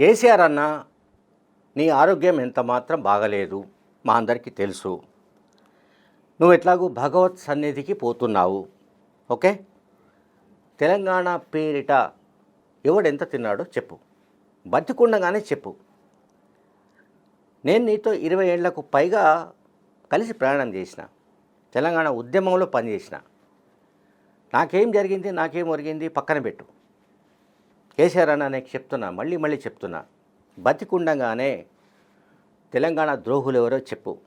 కేసీఆర్ అన్న నీ ఆరోగ్యం ఎంత మాత్రం బాగలేదు మా అందరికీ తెలుసు. నువ్వు ఎట్లాగూ భగవత్ సన్నిధికి పోతున్నావు ఓకే? తెలంగాణ పేరిట ఎవడెంత తిన్నాడో చెప్పు. బతికుండగానే చెప్పు. నేను నీతో ఇరవై ఏళ్ళకు పైగా కలిసి ప్రయాణం చేసిన తెలంగాణ ఉద్యమంలో పనిచేసిన. నాకేం జరిగింది నాకేం ఒరిగింది పక్కన పెట్టు. కేసీఆర్ అన్న నేను చెప్తున్నా మళ్ళీ మళ్ళీ చెప్తున్నా. బతికుండగానే తెలంగాణ ద్రోహులు ఎవరో చెప్పు.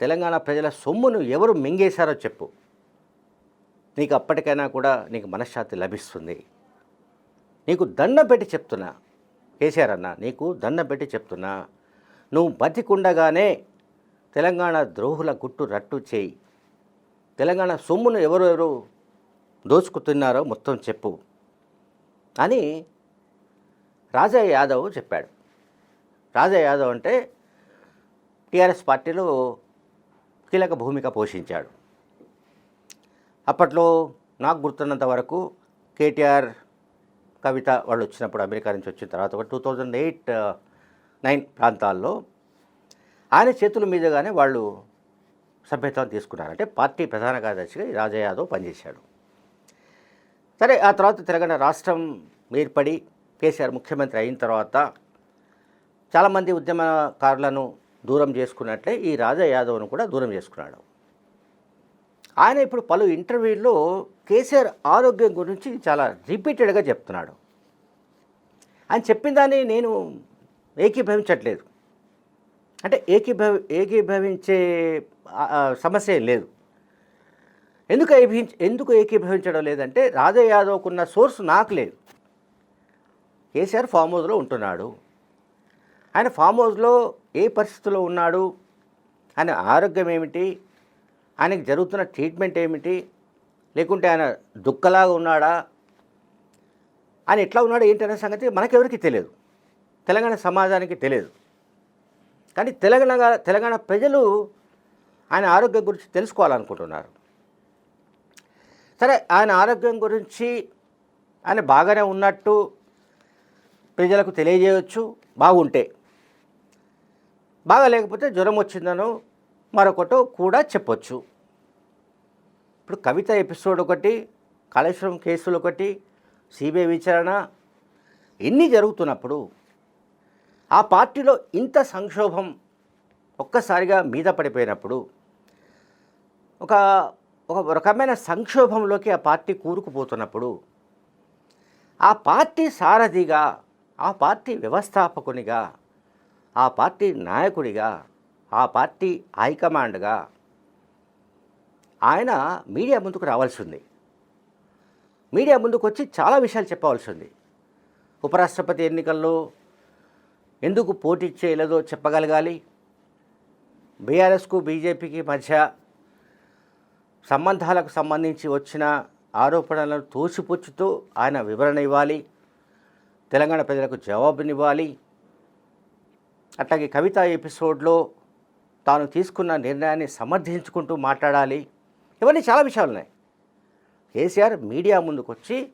తెలంగాణ ప్రజల సొమ్మును ఎవరు మింగేశారో చెప్పు. నీకు అప్పటికైనా కూడా నీకు మనశ్శాంతి లభిస్తుంది. నీకు దండం పెట్టి చెప్తున్నా. కేసీఆర్ అన్న నీకు దండం పెట్టి చెప్తున్నా. నువ్వు బతికుండగానే తెలంగాణ ద్రోహుల గుట్టు రట్టు చేయి. తెలంగాణ సొమ్మును ఎవరెవరు దోచుకుతున్నారో మొత్తం చెప్పు. అని రాజా యాదవ్ చెప్పాడు. రాజా యాదవ్ అంటే టీఆర్ఎస్ పార్టీలో కీలక భూమిక పోషించాడు. అప్పట్లో నాకు గుర్తున్నంత వరకు కేటీఆర్ కవిత వాళ్ళు వచ్చినప్పుడు అమెరికా నుంచి వచ్చిన తర్వాత ఒక టూ థౌజండ్ ఎయిట్ నైన్ ప్రాంతాల్లో ఆయన చేతుల మీదుగానే వాళ్ళు సభ్యత్వం తీసుకున్నారు. అంటే పార్టీ ప్రధాన కార్యదర్శిగా ఈ రాజా యాదవ్ పనిచేశాడు. సరే ఆ తర్వాత తెలంగాణ రాష్ట్రం ఏర్పడి కేసీఆర్ ముఖ్యమంత్రి అయిన తర్వాత చాలామంది ఉద్యమకారులను దూరం చేసుకున్నట్లే ఈ రాజా యాదవ్ను కూడా దూరం చేసుకున్నాడు. ఆయన ఇప్పుడు పలు ఇంటర్వ్యూల్లో కేసీఆర్ ఆరోగ్యం గురించి చాలా రిపీటెడ్గా చెప్తున్నాడు. ఆయన చెప్పిన దాన్ని నేను ఏకీభవించట్లేదు. అంటే ఏకీభవ ఏకీభవించే సమస్య ఏం లేదు. ఎందుకు ఏకీభవించ ఎందుకు ఏకీభవించడం లేదంటే రాజా యాదవ్కున్న సోర్స్ నాకు లేదు. కేసీఆర్ ఫామ్ హౌస్లో ఉంటున్నాడు. ఆయన ఫామ్ హౌస్లో ఏ పరిస్థితుల్లో ఉన్నాడు? ఆయన ఆరోగ్యం ఏమిటి? ఆయనకి జరుగుతున్న ట్రీట్మెంట్ ఏమిటి? లేకుంటే ఆయన దుఃఖలాగా ఉన్నాడా? ఆయన ఎట్లా ఉన్నాడు ఏంటనే సంగతి మనకెవరికి తెలియదు. తెలంగాణ సమాజానికి తెలియదు. కానీ తెలంగాణ తెలంగాణ ప్రజలు ఆయన ఆరోగ్యం గురించి తెలుసుకోవాలనుకుంటున్నారు. సరే ఆయన ఆరోగ్యం గురించి ఆయన బాగానే ఉన్నట్టు ప్రజలకు తెలియజేయవచ్చు బాగుంటే. బాగా లేకపోతే జ్వరం వచ్చిందనో మరొకటో కూడా చెప్పొచ్చు. ఇప్పుడు కవిత ఎపిసోడ్ ఒకటి కాళేశ్వరం కేసులు ఒకటి సిబిఐ విచారణ ఇన్ని జరుగుతున్నప్పుడు ఆ పార్టీలో ఇంత సంక్షోభం ఒక్కసారిగా మీద పడిపోయినప్పుడు ఒక ఒక రకమైన సంక్షోభంలోకి ఆ పార్టీ కూరుకుపోతున్నప్పుడు ఆ పార్టీ సారథిగా ఆ పార్టీ వ్యవస్థాపకునిగా ఆ పార్టీ నాయకుడిగా ఆ పార్టీ హైకమాండ్గా ఆయన మీడియా ముందుకు రావాల్సి ఉంది. మీడియా ముందుకు వచ్చి చాలా విషయాలు చెప్పవలసి ఉంది. ఉపరాష్ట్రపతి ఎన్నికల్లో ఎందుకు పోటీ చేయలేదో చెప్పగలగాలి. బీఆర్ఎస్కు బీజేపీకి మధ్య సంబంధాలకు సంబంధించి వచ్చిన ఆరోపణలను తోసిపుచ్చుతూ ఆయన వివరణ ఇవ్వాలి. తెలంగాణ ప్రజలకు జవాబునివ్వాలి. అట్లాగే కవిత ఎపిసోడ్లో తాను తీసుకున్న నిర్ణయాన్ని సమర్థించుకుంటూ మాట్లాడాలి. ఇవన్నీ చాలా విషయాలు ఉన్నాయి కేసీఆర్ మీడియా ముందుకు వచ్చి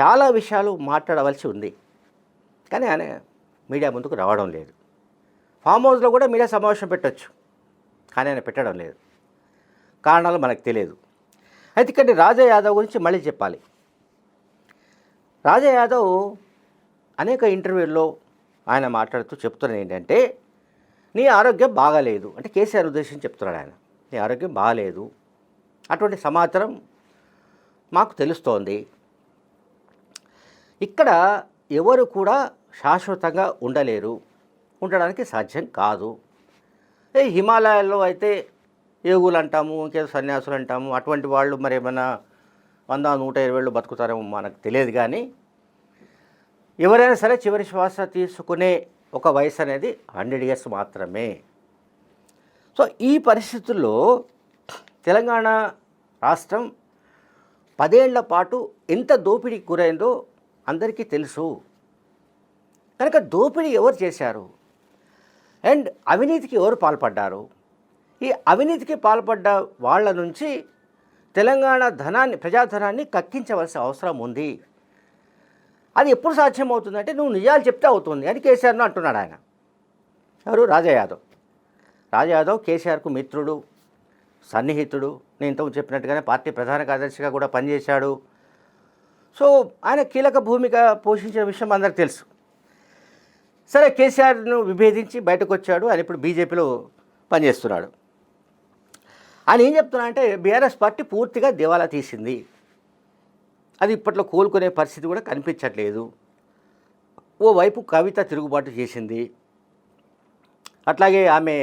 చాలా విషయాలు మాట్లాడవలసి ఉంది. కానీ ఆయన మీడియా ముందుకు రావడం లేదు. ఫామ్ హౌస్లో కూడా మీడియా సమావేశం పెట్టొచ్చు. కానీ ఆయన పెట్టడం లేదు. కారణాలు మనకు తెలియదు. అయితే ఇక్కడ రాజా యాదవ్ గురించి మళ్ళీ చెప్పాలి. రాజా యాదవ్ అనేక ఇంటర్వ్యూల్లో ఆయన మాట్లాడుతూ చెప్తున్నది ఏంటంటే నీ ఆరోగ్యం బాగాలేదు. అంటే కేసీఆర్ ఉద్దేశించి చెప్తున్నాడు ఆయన. నీ ఆరోగ్యం బాగాలేదు. అటువంటి సమాచారం మాకు తెలుస్తోంది. ఇక్కడ ఎవరు కూడా శాశ్వతంగా ఉండలేరు. ఉండడానికి సాధ్యం కాదు. ఏ హిమాలయాల్లో అయితే ఏగులు అంటాము ఇంకేదో సన్యాసులు అంటాము అటువంటి వాళ్ళు మరి ఏమైనా వంద నూట ఇరవై ఏళ్ళు బతుకుతారేమో మనకు తెలియదు కానీ ఎవరైనా సరే చివరి శ్వాస తీసుకునే ఒక వయసు అనేది హండ్రెడ్ ఇయర్స్ మాత్రమే. సో ఈ పరిస్థితుల్లో తెలంగాణ రాష్ట్రం పదేళ్ళ పాటు ఎంత దోపిడీకి గురైందో అందరికీ తెలుసు. కనుక దోపిడీ ఎవరు చేశారు? అండ్ అవినీతికి ఎవరు పాల్పడ్డారు? ఈ అవినీతికి పాల్పడ్డ వాళ్ళ నుంచి తెలంగాణ ధనాన్ని ప్రజాధనాన్ని కక్కించవలసిన అవసరం ఉంది. అది ఎప్పుడు సాధ్యం అవుతుందంటే నువ్వు నిజాలు చెప్తే అవుతుంది. అని కేసీఆర్ను అంటున్నాడు ఆయన. ఎవరు? రాజా యాదవ్ రాజా యాదవ్ కేసీఆర్కు మిత్రుడు సన్నిహితుడు. నేను ఇంతకు చెప్పినట్టుగానే పార్టీ ప్రధాన కార్యదర్శిగా కూడా పనిచేశాడు. సో ఆయన కీలక భూమిక పోషించిన విషయం అందరికి తెలుసు. సరే కేసీఆర్ను విభేదించి బయటకు వచ్చాడు. ఆయన ఇప్పుడు బీజేపీలో పనిచేస్తున్నాడు. ఆయన ఏం చెప్తున్నా అంటే బీఆర్ఎస్ పార్టీ పూర్తిగా దివాలా తీసింది. అది ఇప్పట్లో కోలుకునే పరిస్థితి కూడా కనిపించట్లేదు. ఓవైపు కవిత తిరుగుబాటు చేసింది. అట్లాగే ఆమె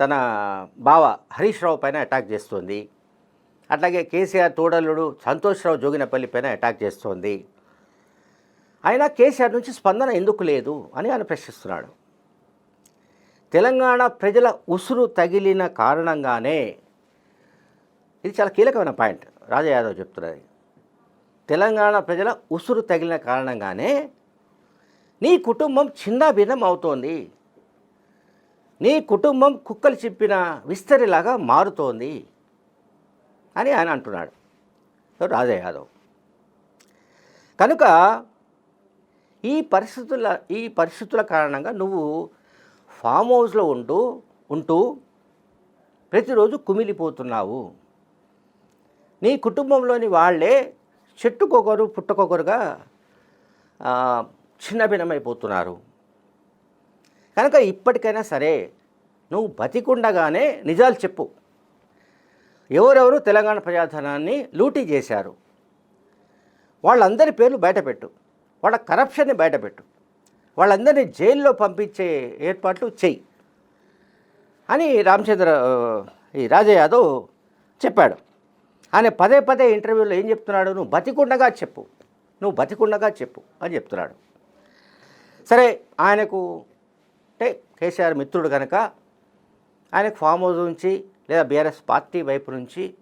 తన బావ హరీష్ రావు పైన అటాక్ చేస్తోంది. అట్లాగే కేసీఆర్ తోడల్లుడు సంతోష్రావు జోగినపల్లి పైన అటాక్ చేస్తోంది. అయినా కేసీఆర్ నుంచి స్పందన ఎందుకు లేదు అని ఆయన ప్రశ్నిస్తున్నాడు. తెలంగాణ ప్రజల ఉసురు తగిలిన కారణంగానే ఇది చాలా కీలకమైన పాయింట్. రాజా యాదవ్ చెప్తున్నది. తెలంగాణ ప్రజల ఉసురు తగిలిన కారణంగానే నీ కుటుంబం చిన్నాభిన్నం అవుతోంది. నీ కుటుంబం కుక్కలు చెప్పిన విస్తరిలాగా మారుతోంది అని ఆయన అంటున్నాడు. ఎవరు? రాజా యాదవ్. కనుక ఈ పరిస్థితుల ఈ పరిస్థితుల కారణంగా నువ్వు ఫామ్ హౌస్లో ఉంటూ ఉంటూ ప్రతిరోజు కుమిలిపోతున్నావు. నీ కుటుంబంలోని వాళ్ళే చెట్టుకొకరు పుట్టకొకరుగా చిన్నభిన్నమైపోతున్నారు కనుక ఇప్పటికైనా సరే నువ్వు బతికుండగానే నిజాలు చెప్పు. ఎవరెవరు తెలంగాణ ప్రజాధనాన్ని లూటీ చేశారు? వాళ్ళందరి పేర్లు బయటపెట్టు. వాళ్ళ కరప్షన్ని బయటపెట్టు. వాళ్ళందరినీ జైల్లో పంపించే ఏర్పాట్లు చెయ్యి అని రామచంద్ర ఈ రాజా యాదవ్ చెప్పాడు. ఆయన పదే పదే ఇంటర్వ్యూలో ఏం చెప్తున్నాడు? నువ్వు బతికుండగా చెప్పు. నువ్వు బతికుండగా చెప్పు. అని చెప్తున్నాడు. సరే ఆయనకు అంటే కేసీఆర్ మిత్రుడు కనుక ఆయనకు ఫామ్ హౌస్ నుంచి లేదా బీఆర్ఎస్ పార్టీ వైపు నుంచి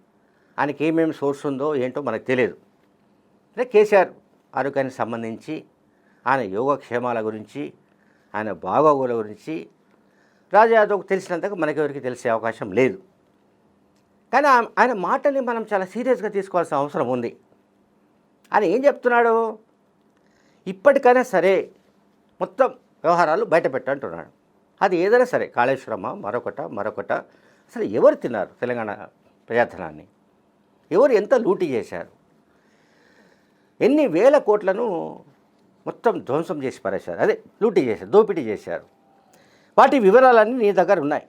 ఆయనకి ఏమేమి సోర్స్ ఉందో ఏంటో మనకు తెలియదు. అంటే కేసీఆర్ ఆరోగ్యానికి సంబంధించి ఆయన యోగక్షేమాల గురించి ఆయన బాగోగుల గురించి రాజా యాదవ్కి తెలిసినంతగా మనకెవరికి తెలిసే అవకాశం లేదు. కానీ ఆయన మాటని మనం చాలా సీరియస్గా తీసుకోవాల్సిన అవసరం ఉంది. ఆయన ఏం చెప్తున్నాడు? ఇప్పటికైనా సరే మొత్తం వ్యవహారాలు బయట పెట్టంటున్నాడు అది ఏదైనా సరే కాళేశ్వరమ్మ మరొకట మరొకట. అసలు ఎవరు తిన్నారు తెలంగాణ ప్రజాధనాన్ని? ఎవరు ఎంత లూటీ చేశారు? ఎన్ని వేల కోట్లను మొత్తం ధ్వంసం చేసి పారేశారు? అదే లూటీ చేశారు దోపిడీ చేశారు. వాటి వివరాలన్నీ నీ దగ్గర ఉన్నాయి.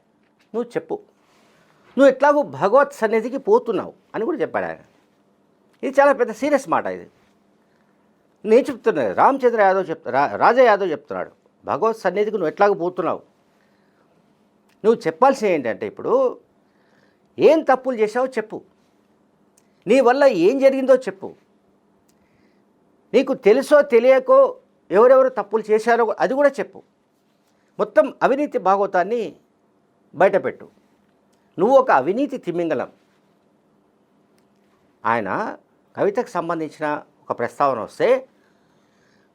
నువ్వు చెప్పు. నువ్వు ఎట్లాగో భగవత్ సన్నిధికి పోతున్నావు అని కూడా చెప్పాడు ఆయన. ఇది చాలా పెద్ద సీరియస్ మాట ఇది. నేను చెప్తున్నా రామచంద్ర యాదవ్ చెప్తా రా రాజా యాదవ్ చెప్తున్నాడు భగవత్ సన్నిధికి నువ్వు ఎట్లాగో పోతున్నావు? నువ్వు చెప్పాల్సింది ఏంటంటే ఇప్పుడు ఏం తప్పులు చేశావో చెప్పు. నీ వల్ల ఏం జరిగిందో చెప్పు. నీకు తెలుసో తెలియకో ఎవరెవరు తప్పులు చేశారో అది కూడా చెప్పు. మొత్తం అవినీతి భాగవతాన్ని బయటపెట్టు. నువ్వు ఒక అవినీతి తిమింగలం. ఆయన కవితకు సంబంధించిన ఒక ప్రస్తావన వస్తే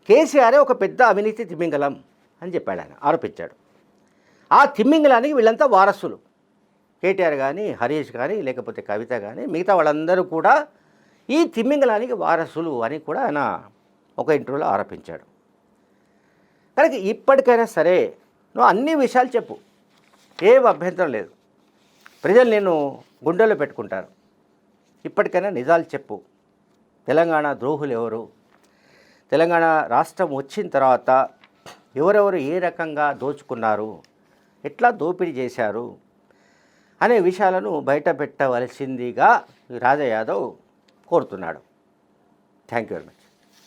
కేసీఆరే ఒక పెద్ద అవినీతి తిమింగలం అని చెప్పాడు ఆయన ఆరోపించాడు. ఆ తిమ్మింగలానికి వీళ్ళంతా వారసులు. కేటీఆర్ కానీ హరీష్ కానీ లేకపోతే కవిత కానీ మిగతా వాళ్ళందరూ కూడా ఈ తిమ్మింగలానికి వారసులు అని కూడా ఆయన ఒక ఇంటర్వ్యూలో ఆరోపించాడు. కనుక ఇప్పటికైనా సరే నువ్వు అన్ని విషయాలు చెప్పు ఏం అభ్యంతరం లేదు. ప్రజలు నేను గుండెల్లో పెట్టుకుంటారు. ఇప్పటికైనా నిజాలు చెప్పు. తెలంగాణ ద్రోహులు ఎవరు? తెలంగాణ రాష్ట్రం వచ్చిన తర్వాత ఎవరెవరు ఏ రకంగా దోచుకున్నారు? ఎట్లా దోపిడీ చేశారు? అనే విషయాలను బయట పెట్టవలసిందిగా రాజా యాదవ్ కోరుతున్నాడు. Thank you very much